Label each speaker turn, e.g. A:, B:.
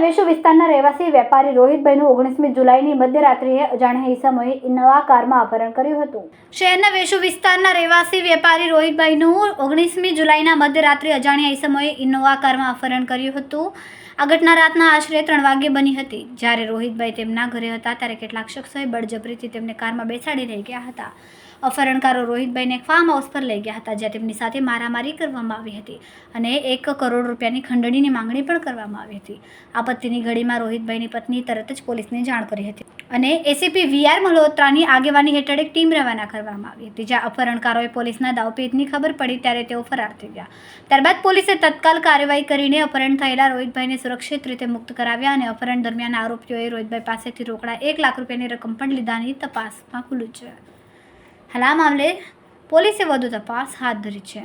A: શહેરના વેશુ વિસ્તારના રહેવાસી વેપારી રોહિતભાઈનું ઓગણીસમી જુલાઈની મધ્યરાત્રિએ અજાણ્યા ઈસમોએ ઇનોવા કારમાં અપહરણ કર્યું હતું. શહેરના વેશુ વિસ્તારના રહેવાસી વેપારી રોહિતભાઈનું ઓગણીસમી જુલાઈના મધ્યરાત્રિએ અજાણ્યા ઈસમોએ ઇનોવા કારમાં અપહરણ કર્યું હતું. આ ઘટના રાતના આશરે ત્રણ વાગ્યે બની હતી. જ્યારે રોહિતભાઈ તેમના ઘરે હતા, ત્યારે કેટલાક શખ્સોએ બળજબરીથી તેમને કારમાં બેસાડી લઈ ગયા હતા. અપહરણકારો રોહિતભાઈને ફાર્મ હાઉસ પર લઈ ગયા હતા, જ્યાં તેમની સાથે મારામારી કરવામાં આવી હતી અને એક કરોડ રૂપિયાની ખંડણીની માંગણી પણ કરવામાં આવી હતી. આપત્તિની ઘડીમાં રોહિતભાઈની પત્ની તરત જ પોલીસને જાણ કરી હતી. અને એસીપી વીઆર મલ્હોત્રાની આગેવાની હેઠળ એક ટીમ રવાના કરવામાં આવી હતી, જ્યાં અપહરણકારોએ પોલીસના દાવપેચની ખબર પડી ત્યારે તેઓ ફરાર થઈ ગયા. ત્યારબાદ પોલીસે તત્કાલ કાર્યવાહી કરીને અપહરણ થયેલા રોહિતભાઈને સુરક્ષિત રીતે મુક્ત કરાવ્યા અને અપહરણ દરમિયાન આરોપીઓએ રોહિતભાઈ પાસેથી રોકડા એક લાખ રૂપિયાની રકમ પણ લીધાની તપાસમાં ખુલ્લું છે. હાલ આ મામલે પોલીસે વધુ તપાસ હાથ ધરી છે.